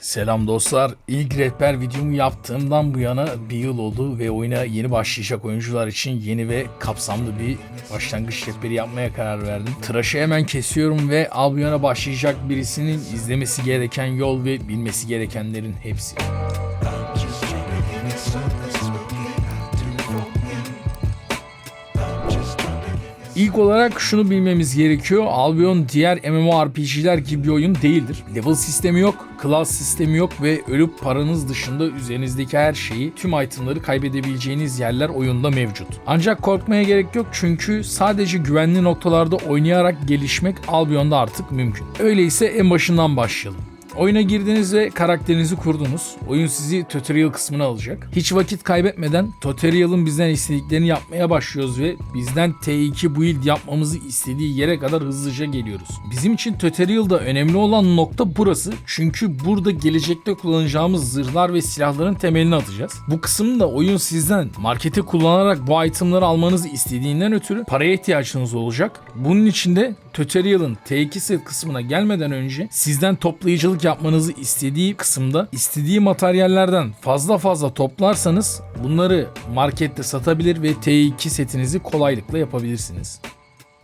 Selam dostlar. İlk rehber videomu yaptığımdan bu yana bir yıl oldu ve oyuna yeni başlayacak oyuncular için yeni ve kapsamlı bir başlangıç rehberi yapmaya karar verdim. Tıraşı hemen kesiyorum ve Albion'a başlayacak birisinin izlemesi gereken yol ve bilmesi gerekenlerin hepsi. İlk olarak şunu bilmemiz gerekiyor. Albion diğer MMORPG'ler gibi bir oyun değildir. Level sistemi yok, class sistemi yok ve ölüp paranız dışında üzerinizdeki her şeyi, tüm itemları kaybedebileceğiniz yerler oyunda mevcut. Ancak korkmaya gerek yok çünkü sadece güvenli noktalarda oynayarak gelişmek Albion'da artık mümkün. Öyleyse en başından başlayalım. Oyuna girdiniz ve karakterinizi kurdunuz. Oyun sizi tutorial kısmına alacak. Hiç vakit kaybetmeden tutorial'ın bizden istediklerini yapmaya başlıyoruz ve bizden T2 build yapmamızı istediği yere kadar hızlıca geliyoruz. Bizim için tutorial'da önemli olan nokta burası. Çünkü burada gelecekte kullanacağımız zırhlar ve silahların temelini atacağız. Bu kısımda oyun sizden markete kullanarak bu itemları almanızı istediğinden ötürü paraya ihtiyacınız olacak. Bunun için de tutorial'ın T2 set kısmına gelmeden önce sizden toplayıcılık yapmanızı istediği kısımda istediği materyallerden fazla fazla toplarsanız bunları markette satabilir ve T2 setinizi kolaylıkla yapabilirsiniz.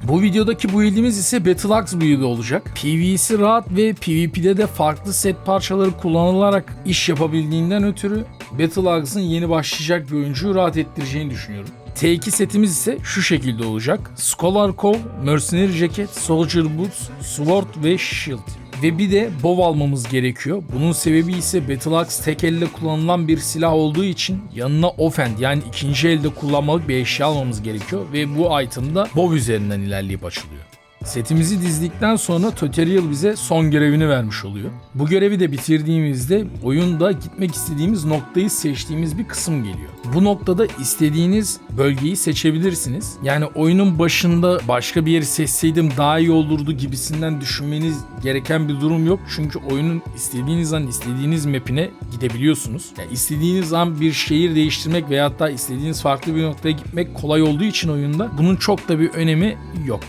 Bu videodaki build'imiz ise Battle Axe build'i olacak. PvE'si rahat ve PvP'de de farklı set parçaları kullanılarak iş yapabildiğinden ötürü Battle Axe'ın yeni başlayacak bir oyuncuyu rahat ettireceğini düşünüyorum. T2 setimiz ise şu şekilde olacak. Scholar Cove, Mercenary Jacket, Soldier Boots, Sword ve Shield. Ve bir de bow almamız gerekiyor. Bunun sebebi ise Battle Axe tek elle kullanılan bir silah olduğu için yanına offhand yani ikinci elde kullanmalık bir eşya almamız gerekiyor. Ve bu item da bow üzerinden ilerleyip açılıyor. Setimizi dizdikten sonra tutorial bize son görevini vermiş oluyor. Bu görevi de bitirdiğimizde oyunda gitmek istediğimiz noktayı seçtiğimiz bir kısım geliyor. Bu noktada istediğiniz bölgeyi seçebilirsiniz. Yani oyunun başında başka bir yeri seçseydim daha iyi olurdu gibisinden düşünmeniz gereken bir durum yok. Çünkü oyunun istediğiniz an istediğiniz mapine gidebiliyorsunuz. Yani istediğiniz an bir şehir değiştirmek veyahut da istediğiniz farklı bir noktaya gitmek kolay olduğu için oyunda bunun çok da bir önemi yok.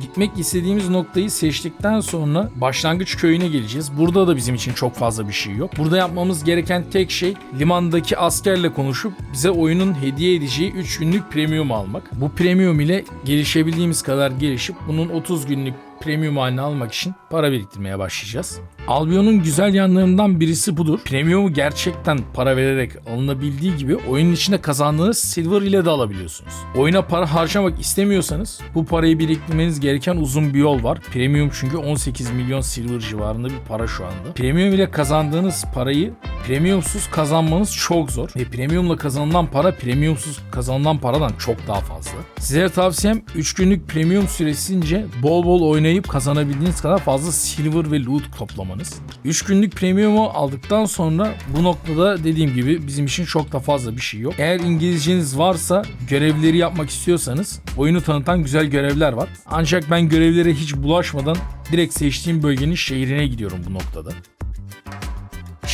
Gitmek istediğimiz noktayı seçtikten sonra başlangıç köyüne geleceğiz. Burada da bizim için çok fazla bir şey yok. Burada yapmamız gereken tek şey limandaki askerle konuşup bize oyunun hediye edeceği 3 günlük premium almak. Bu premium ile gelişebildiğimiz kadar gelişip bunun 30 günlük premium halini almak için para biriktirmeye başlayacağız. Albion'un güzel yanlarından birisi budur. Premium'u gerçekten para vererek alınabildiği gibi oyunun içinde kazandığınız silver ile de alabiliyorsunuz. Oyuna para harcamak istemiyorsanız bu parayı biriktirmeniz gereken uzun bir yol var. Premium çünkü 18 milyon silver civarında bir para şu anda. Premium ile kazandığınız parayı premiumsuz kazanmanız çok zor. Ve premiumla kazanılan para premiumsuz kazanılan paradan çok daha fazla. Sizlere tavsiyem 3 günlük premium süresince bol bol oynayıp kazanabildiğiniz kadar fazla silver ve loot toplamanız. 3 günlük premiumu aldıktan sonra bu noktada dediğim gibi bizim için çok da fazla bir şey yok. Eğer İngilizceniz varsa görevleri yapmak istiyorsanız oyunu tanıtan güzel görevler var. Ancak ben görevlere hiç bulaşmadan direkt seçtiğim bölgenin şehrine gidiyorum bu noktada.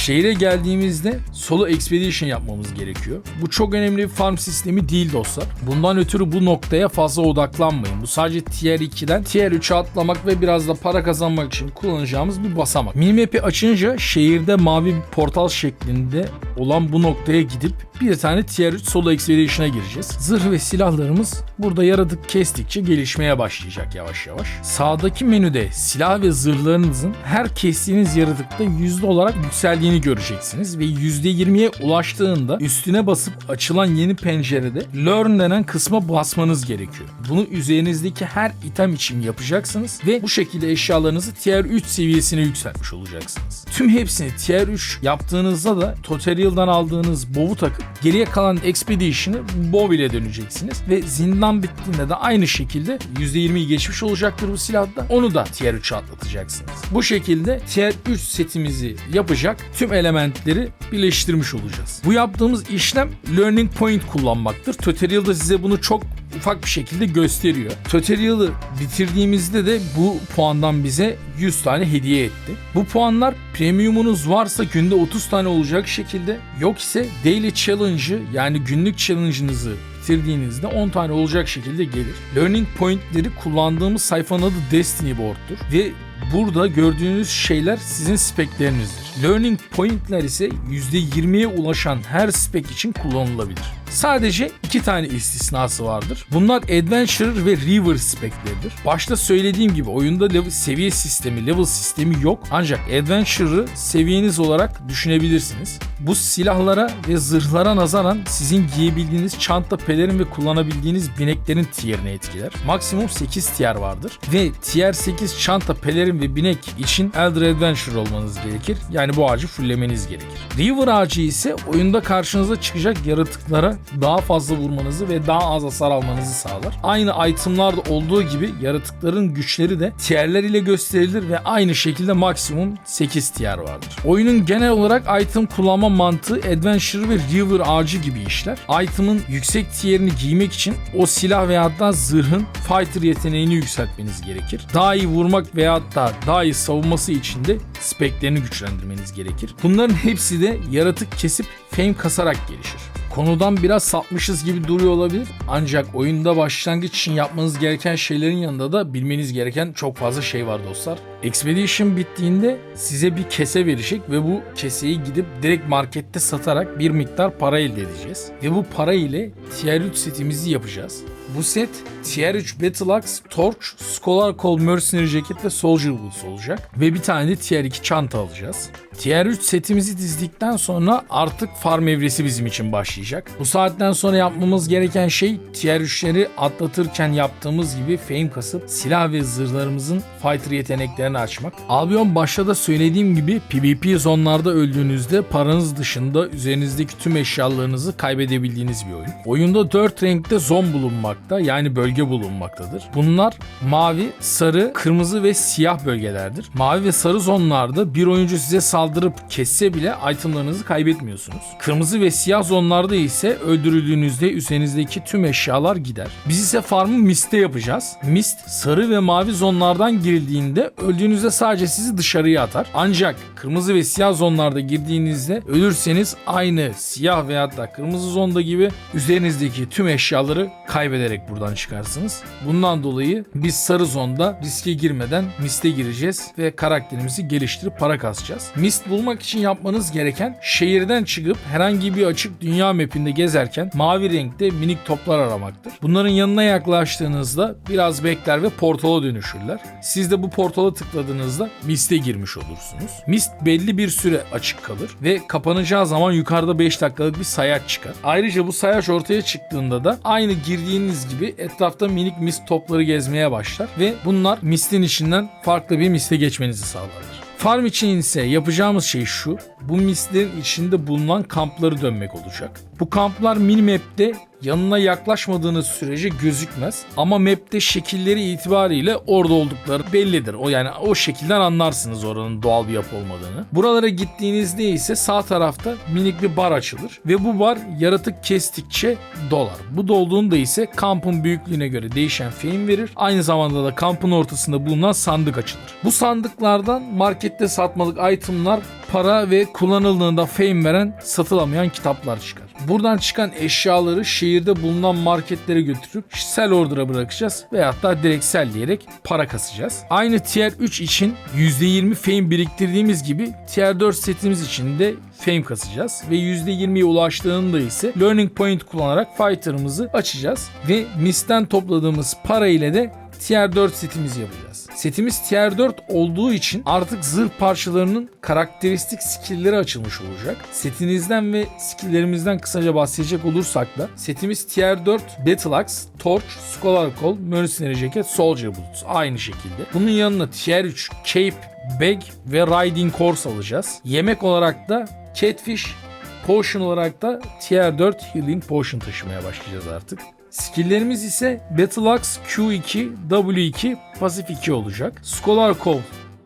Şehire geldiğimizde solo expedition yapmamız gerekiyor. Bu çok önemli bir farm sistemi değil dostlar. Bundan ötürü bu noktaya fazla odaklanmayın. Bu sadece tier 2'den tier 3'e atlamak ve biraz da para kazanmak için kullanacağımız bir basamak. Minimap'i açınca şehirde mavi bir portal şeklinde olan bu noktaya gidip bir tane tier 3 solo expedition'a gireceğiz. Zırh ve silahlarımız burada yaratık kestikçe gelişmeye başlayacak yavaş yavaş. Sağdaki menüde silah ve zırhlarınızın her kestiğiniz yaratıkta yüzde olarak yükseldiğini göreceksiniz ve %20'ye ulaştığında üstüne basıp açılan yeni pencerede learn denen kısma basmanız gerekiyor. Bunu üzerinizdeki her item için yapacaksınız ve bu şekilde eşyalarınızı tier 3 seviyesine yükseltmiş olacaksınız. Tüm hepsini tier 3 yaptığınızda da tutorial'dan aldığınız bow'u takıp geriye kalan expedition'ı bow ile döneceksiniz ve zindan bittiğinde de aynı şekilde %20'yi geçmiş olacaktır bu silahda. Onu da tier 3'e atlatacaksınız. Bu şekilde tier 3 setimizi yapacak tüm elementleri birleştirmiş olacağız. Bu yaptığımız işlem learning point kullanmaktır. Tutorial'da size bunu çok ufak bir şekilde gösteriyor. Tutorial'ı bitirdiğimizde de bu puandan bize 100 tane hediye etti. Bu puanlar premiumunuz varsa günde 30 tane olacak şekilde yok ise daily challenge'ı yani günlük challenge'ınızı bitirdiğinizde 10 tane olacak şekilde gelir. Learning point'leri kullandığımız sayfanın adı Destiny Board'tur ve burada gördüğünüz şeyler sizin speklerinizdir. Learning Point'ler ise %20'ye ulaşan her spec için kullanılabilir. Sadece iki tane istisnası vardır. Bunlar Adventurer ve River spekleridir. Başta söylediğim gibi oyunda level, seviye sistemi, level sistemi yok. Ancak Adventurer'ı seviyeniz olarak düşünebilirsiniz. Bu silahlara ve zırhlara nazaran sizin giyebildiğiniz çanta, pelerin ve kullanabildiğiniz bineklerin tier'ini etkiler. Maksimum 8 tier vardır. Ve tier 8 çanta, pelerin ve binek için Elder Adventurer olmanız gerekir. Yani bu ağacı fullemeniz gerekir. River ağacı ise oyunda karşınıza çıkacak yaratıklara daha fazla vurmanızı ve daha az hasar almanızı sağlar. Aynı itemlarda olduğu gibi yaratıkların güçleri de tierler ile gösterilir ve aynı şekilde maksimum 8 tier vardır. Oyunun genel olarak item kullanma mantığı Adventure ve River ağacı gibi işler. Item'ın yüksek tierini giymek için o silah veya da zırhın fighter yeteneğini yükseltmeniz gerekir. Daha iyi vurmak veya da daha iyi savunması için de speklerini güçlendirmeniz gerekir. Bunların hepsi de yaratık kesip fame kasarak gelişir. Konudan biraz sapmışız gibi duruyor olabilir. Ancak oyunda başlangıç için yapmanız gereken şeylerin yanında da bilmeniz gereken çok fazla şey var dostlar. Expedition bittiğinde size bir kese verecek ve bu keseyi gidip direkt markette satarak bir miktar para elde edeceğiz. Ve bu para ile Tier 3 setimizi yapacağız. Bu set Tier 3 Battle Axe, Torch, Scholar Call Mercenary Jacket ve Soldier Boots olacak. Ve bir tane de Tier 2 çanta alacağız. Tier 3 setimizi dizdikten sonra artık farm evresi bizim için başlayacak. Bu saatten sonra yapmamız gereken şey Tier 3'leri atlatırken yaptığımız gibi fame kasıp silah ve zırhlarımızın fighter yeteneklerini açmak. Albion başta da söylediğim gibi PvP zonlarda öldüğünüzde paranız dışında üzerinizdeki tüm eşyalarınızı kaybedebildiğiniz bir oyun. Oyunda 4 renkte zon bulunmakta yani bölge bulunmaktadır. Bunlar mavi, sarı, kırmızı ve siyah bölgelerdir. Mavi ve sarı zonlarda bir oyuncu size saldırıp kesse bile itemlarınızı kaybetmiyorsunuz. Kırmızı ve siyah zonlarda ise öldürüldüğünüzde üzerinizdeki tüm eşyalar gider. Biz ise farmı Mist'te yapacağız. Mist sarı ve mavi zonlardan girildiğinde öldüğünüzde sadece sizi dışarıya atar. Ancak kırmızı ve siyah zonlarda girdiğinizde ölürseniz aynı siyah veya da kırmızı zonda gibi üzerinizdeki tüm eşyaları kaybederek buradan çıkarsınız. Bundan dolayı biz sarı zonda riske girmeden Mist'e gireceğiz ve karakterimizi geliştirip para kasacağız. Mist bulmak için yapmanız gereken şehirden çıkıp herhangi bir açık dünya mapinde gezerken mavi renkte minik toplar aramaktır. Bunların yanına yaklaştığınızda biraz bekler ve portala dönüşürler. Siz de bu portala tıkladığınızda Mist'e girmiş olursunuz. Mist belli bir süre açık kalır ve kapanacağı zaman yukarıda 5 dakikalık bir sayaç çıkar. Ayrıca bu sayaç ortaya çıktığında da aynı girdiğiniz gibi etrafta minik mist topları gezmeye başlar ve bunlar mistin içinden farklı bir miste geçmenizi sağlarlar. Farm için ise yapacağımız şey şu. Bu mistlerin içinde bulunan kampları dönmek olacak. Bu kamplar minimap'te yanına yaklaşmadığınız sürece gözükmez. Ama map'te şekilleri itibariyle orada oldukları bellidir. O yani o şekilden anlarsınız oranın doğal bir yapı olmadığını. Buralara gittiğinizde ise sağ tarafta minik bir bar açılır ve bu bar yaratık kestikçe dolar. Bu dolduğunda ise kampın büyüklüğüne göre değişen fame verir. Aynı zamanda da kampın ortasında bulunan sandık açılır. Bu sandıklardan markette satmalık itemlar para ve kullanıldığında fame veren satılamayan kitaplar çıkar. Buradan çıkan eşyaları şehirde bulunan marketlere götürüp sell order'a bırakacağız veyahut da direkt sellleyerek para kasacağız. Aynı tier 3 için %20 fame biriktirdiğimiz gibi tier 4 setimiz için de fame kasacağız ve %20'ye ulaştığında ise learning point kullanarak fighter'ımızı açacağız ve misten topladığımız para ile de Tier 4 setimizi yapacağız. Setimiz Tier 4 olduğu için artık zırh parçalarının karakteristik skill'leri açılmış olacak. Setinizden ve skill'lerimizden kısaca bahsedecek olursak da setimiz Tier 4 Battle Axe, Torch, Scholar Call, Mercenary Jacket, Soldier Boots aynı şekilde. Bunun yanına Tier 3 Cape, Bag ve Riding Horse alacağız. Yemek olarak da Catfish, Potion olarak da Tier 4 Healing Potion taşımaya başlayacağız artık. Skill'lerimiz ise Battle Axe Q2, W2, Pasif 2 olacak. Scholar Call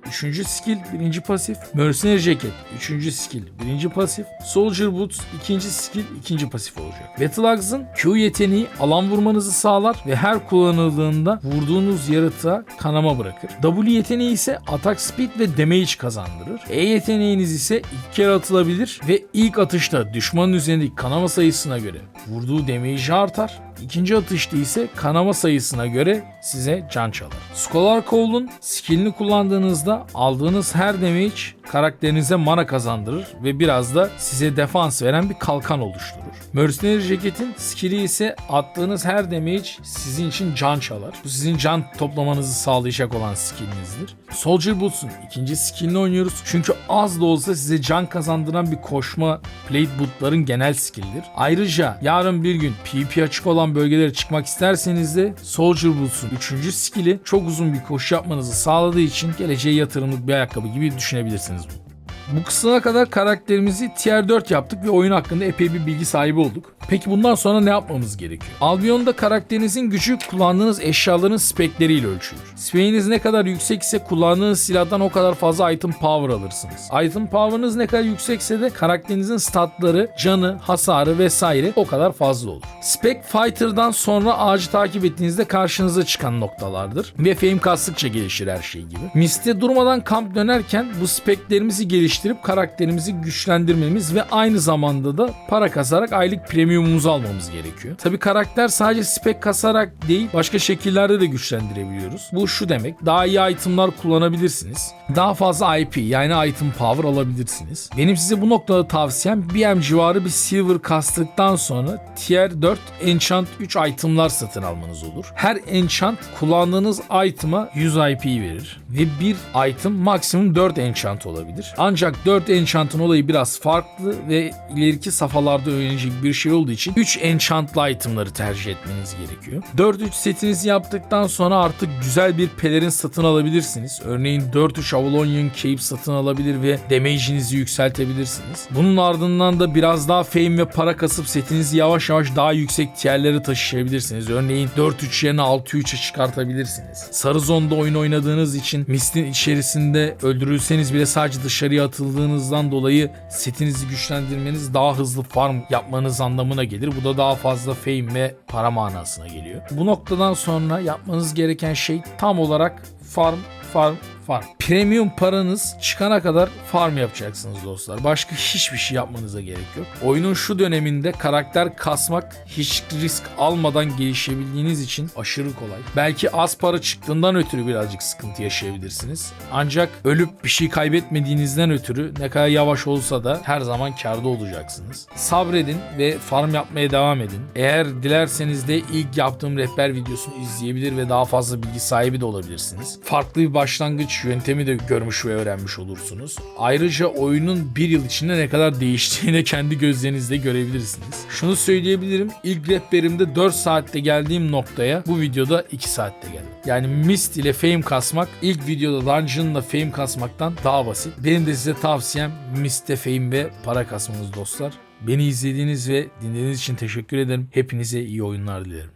3. skill 1. pasif. Mercenary Jacket 3. skill 1. pasif. Soldier Boots 2. skill 2. pasif olacak. Battle Axe'ın Q yeteneği alan vurmanızı sağlar ve her kullanıldığında vurduğunuz yaratığa kanama bırakır. W yeteneği ise atak speed ve damage kazandırır. E yeteneğiniz ise ilk kere atılabilir ve ilk atışta düşmanın üzerindeki kanama sayısına göre vurduğu damage artar. İkinci atışta ise kanama sayısına göre size can çalar. Scholar Cole'un skillini kullandığınızda da aldığınız her damage karakterinize mana kazandırır ve biraz da size defans veren bir kalkan oluşturur. Mercenary Jacket'in skill'i ise attığınız her damage sizin için can çalar. Bu sizin can toplamanızı sağlayacak olan skill'inizdir. Soldier Boots'un ikinci skill'ini oynuyoruz. Çünkü az da olsa size can kazandıran bir koşma Plate Boot'ların genel skill'dir. Ayrıca yarın bir gün PvP açık olan bölgelere çıkmak isterseniz de Soldier Boots'un üçüncü skill'i çok uzun bir koşu yapmanızı sağladığı için geleceğe yatırımlık bir ayakkabı gibi düşünebilirsiniz bunu. Bu kısmına kadar karakterimizi tier 4 yaptık ve oyun hakkında epey bir bilgi sahibi olduk. Peki bundan sonra ne yapmamız gerekiyor? Albion'da karakterinizin gücü kullandığınız eşyaların spekleriyle ölçülür. Spec'iniz ne kadar yüksek ise kullandığınız silahdan o kadar fazla item power alırsınız. Item power'ınız ne kadar yüksekse de karakterinizin statları, canı, hasarı vesaire o kadar fazla olur. Spec Fighter'dan sonra ağacı takip ettiğinizde karşınıza çıkan noktalardır ve fame kastıkça gelişir her şey gibi. Mist'te durmadan kamp dönerken bu speklerimizi geliştirip karakterimizi güçlendirmemiz ve aynı zamanda da para kasarak aylık premiumumuzu almamız gerekiyor. Tabi karakter sadece spek kasarak değil başka şekillerde de güçlendirebiliyoruz. Bu şu demek daha iyi itemlar kullanabilirsiniz. Daha fazla IP yani item power alabilirsiniz. Benim size bu noktada tavsiyem BM civarı bir silver kastıktan sonra tier 4 enchant 3 itemlar satın almanız olur. Her enchant kullandığınız item'a 100 IP verir ve bir item maksimum 4 enchant olabilir. Ancak 4 enchant'ın olayı biraz farklı ve ileriki safhalarda öğrenecek bir şey olduğu için 3 enchantlı itemları tercih etmeniz gerekiyor. 4-3 setinizi yaptıktan sonra artık güzel bir pelerin satın alabilirsiniz. Örneğin 4-3 Avalonian Cape satın alabilir ve damage'inizi yükseltebilirsiniz. Bunun ardından da biraz daha fame ve para kasıp setinizi yavaş yavaş daha yüksek tierlere taşıyabilirsiniz. Örneğin 4-3 yerine 6-3'e çıkartabilirsiniz. Sarı zonda oyun oynadığınız için Mist'in içerisinde öldürülseniz bile sadece dışarıya atıldığınızdan dolayı setinizi güçlendirmeniz daha hızlı farm yapmanız anlamına gelir. Bu da daha fazla fame ve para manasına geliyor. Bu noktadan sonra yapmanız gereken şey tam olarak farm farm farm. Premium paranız çıkana kadar farm yapacaksınız dostlar. Başka hiçbir şey yapmanıza gerek yok. Oyunun şu döneminde karakter kasmak hiç risk almadan gelişebildiğiniz için aşırı kolay. Belki az para çıktığından ötürü birazcık sıkıntı yaşayabilirsiniz. Ancak ölüp bir şey kaybetmediğinizden ötürü ne kadar yavaş olsa da her zaman karda olacaksınız. Sabredin ve farm yapmaya devam edin. Eğer dilerseniz de ilk yaptığım rehber videosunu izleyebilir ve daha fazla bilgi sahibi de olabilirsiniz. Farklı bir başlangıç yöntemi de görmüş ve öğrenmiş olursunuz. Ayrıca oyunun bir yıl içinde ne kadar değiştiğini kendi gözlerinizle görebilirsiniz. Şunu söyleyebilirim. İlk rehberimde 4 saatte geldiğim noktaya bu videoda 2 saatte geldim. Yani Mist ile fame kasmak ilk videoda Dungeon'la fame kasmaktan daha basit. Benim de size tavsiyem Mist'te fame ve para kasmanız dostlar. Beni izlediğiniz ve dinlediğiniz için teşekkür ederim. Hepinize iyi oyunlar dilerim.